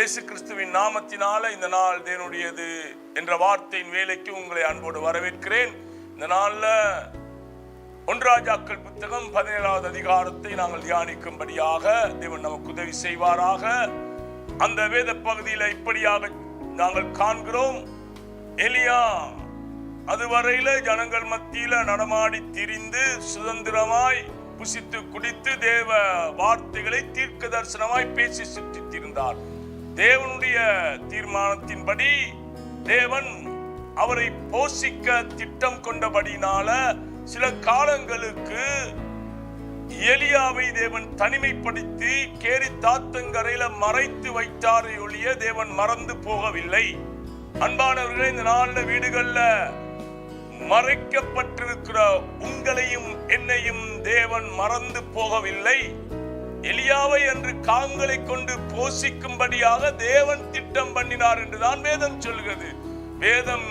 இயேசு கிறிஸ்துவின் நாமத்தினால இந்த நாள் தேனுடையது என்ற வார்த்தையின் வேலைக்கு உங்களை அன்போடு வரவேற்கிறேன். இந்த நாளில் ஒன்றாஜாக்கள் புத்தகம் பதினேழாவது அதிகாரத்தை நாங்கள் தியானிக்கும்படியாக தேவன் நமக்கு உதவி செய்வாராக. அந்த வேத பகுதியில் இப்படியாக நாங்கள் காண்கிறோம். எலியா அதுவரையில ஜனங்கள் மத்தியில நடமாடி திரிந்து சுதந்திரமாய் புசித்து குடித்து தேவ வார்த்தைகளை தீர்க்க தரிசனமாய் பேசி சுற்றித்திருந்தார் தேவனுடைய தீர்மானத்தின்படி தேவன் அவரை போஷிக்க திட்டம் கொண்டபடினால சில காலங்களுக்கு எலியாவை தேவன் தனிமைப்படுத்தி கேரி தாத்தங்கரையில மறைத்து வைத்தாரை ஒழிய தேவன் மறந்து போகவில்லை. அன்பானவர்களே இந்த நாள்ல வீடுகள்ல மறைக்கப்பட்டிருக்கிற உங்களையும் என்னையும் தேவன் மறந்து போகவில்லை. எலியாவை என்று காங்களை கொண்டு போஷிக்கும்படியாக தேவன் திட்டம் பண்ணினார் என்றுதான் வேதம் சொல்கிறது வேதம்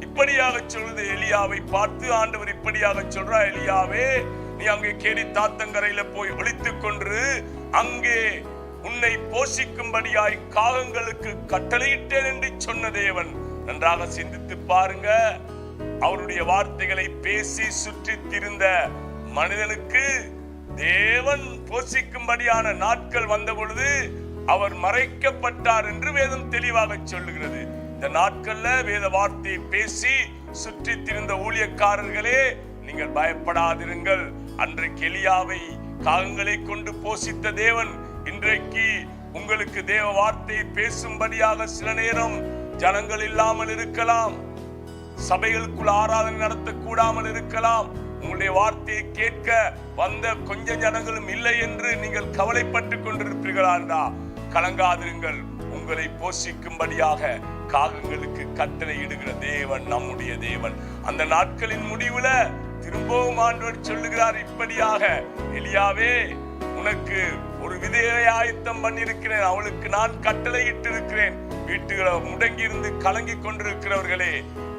இப்படியாக சொல்லுது எலியாவை பார்த்து ஆண்டவர் இப்படியாக சொல்றா எலியாவே நீ அங்கே கேடி தாத்தங்கரையில போய் ஒழித்துக் கொண்டு அங்கே உன்னை போஷிக்கும்படியாய் காகங்களுக்கு கட்டளையிட்டேன் என்று சொன்ன தேவன். நன்றாக சிந்தித்து பாருங்க. அவருடைய வார்த்தைகளை பேசி சுற்றி திரிந்த மனிதனுக்கு தேவன் போஷிக்கும்படியான நாட்கள் வந்த பொழுது அவர் மறைக்கப்பட்டார் என்று வேதம் தெளிவாக சொல்லுகிறது. இந்த நாட்கள்ல வேத வார்த்தையை பேசி சுற்றி திரிந்த ஊழியக்காரர்களே நீங்கள் பயப்படாதிருங்கள். அன்றைக்கு எலியாவை காகங்களை கொண்டு போஷித்த தேவன் இன்றைக்கு உங்களுக்கு தேவ வார்த்தையை பேசும்படியாக சில நேரம் ஜனங்கள் இல்லாமல் இருக்கலாம். சபைகளுக்குள் ஆராதனை நடத்த கூடாமல் இருக்கலாம். உங்களுடைய வார்த்தையை கேட்க வந்த கொஞ்ச ஜனங்களும் இல்லை என்று நீங்கள் கவலைப்பட்டு கொண்டிருப்பீர்களாண்டா கலங்காதிருங்கள். உங்களை போஷிக்கும்படியாக காகங்களுக்கு கட்டளை இடுகிற தேவன் நம்முடைய தேவன். அந்த நாட்களின் முடிவுல திரும்பவும் ஆண்டவர் சொல்லுகிறார் இப்படியாக எலியாவே உனக்கு ஒரு விதையை ஆயத்தம் பண்ணியிருக்கிறேன். அவளுக்கு நான் கட்டளை இட்டிருக்கிறேன். வீட்டுகளை முடங்கி இருந்து கலங்கி கொண்டிருக்கிறவர்களே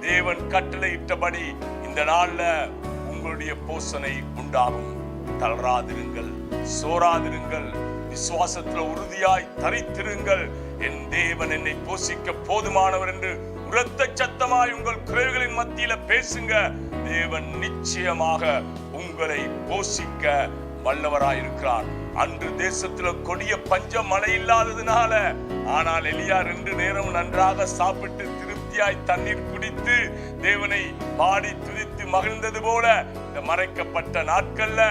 தேவன் கட்டளை இட்டபடி இந்த நாள்ல உங்களுடைய போசனை உண்டாகும். தளராதிருங்கள் சோராதிருங்கள் விசுவாசத்துல உறுதியாய் தரித்திருங்கள். என் தேவன் என்னை போஷிக்க போதுமானவர் என்று உரத்த சத்தமாய் உங்கள் குறைவுகளின் மத்தியில பேசுங்க. தேவன் நிச்சயமாக உங்களை போஷிக்க வல்லவராயிருக்கிறார். அன்று தேசத்துல கொடிய பஞ்சம் மழை இல்லாததுனால ஆனால் எலியா ரெண்டு நேரம் நன்றாக சாப்பிட்டு திருப்தியாய் தண்ணீர் குடித்து தேவனை பாடி துதித்து மகிழ்ந்தது போல இந்த மறைக்கப்பட்ட நாட்கள்ல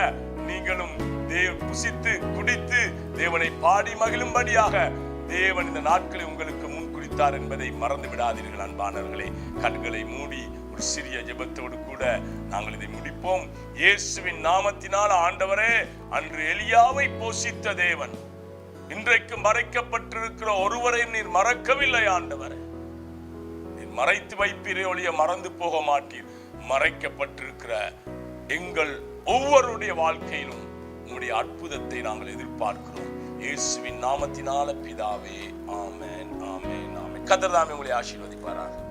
நீங்களும் தேவ புசித்து குடித்து தேவனை பாடி மகிழும்படியாக தேவன் இந்த நாட்களை உங்களுக்கு முன் குறித்தார் என்பதை மறந்து விடாதீர்கள் அன்பானவர்களே. கண்களை மூடி ஒரு சிறிய ஜெபத்தோடு கூட நாங்கள் இதை முடிப்போம். இயேசுவின் நாமத்தினால் ஆண்டவரே அன்று எலியாவை போஷித்த தேவன் இன்றைக்கு மறைக்கப்பட்டிருக்கிற ஒருவரை நீர் மறக்கவில்லை ஆண்டவரே. நீர் மறைத்து வைப்பீரே ஒழிய மறந்து போக மாட்டீர். மறைக்கப்பட்டிருக்கிற எங்கள் ஒவ்வொருடைய வாழ்க்கையிலும் உங்களுடைய அற்புதத்தை நாங்கள் எதிர்பார்க்கிறோம். இயேசுவின் நாமத்தினால பிதாவே ஆமேன் ஆமேன் ஆமென். கதர்தாமே உங்களை ஆசீர்வதிப்பாராக.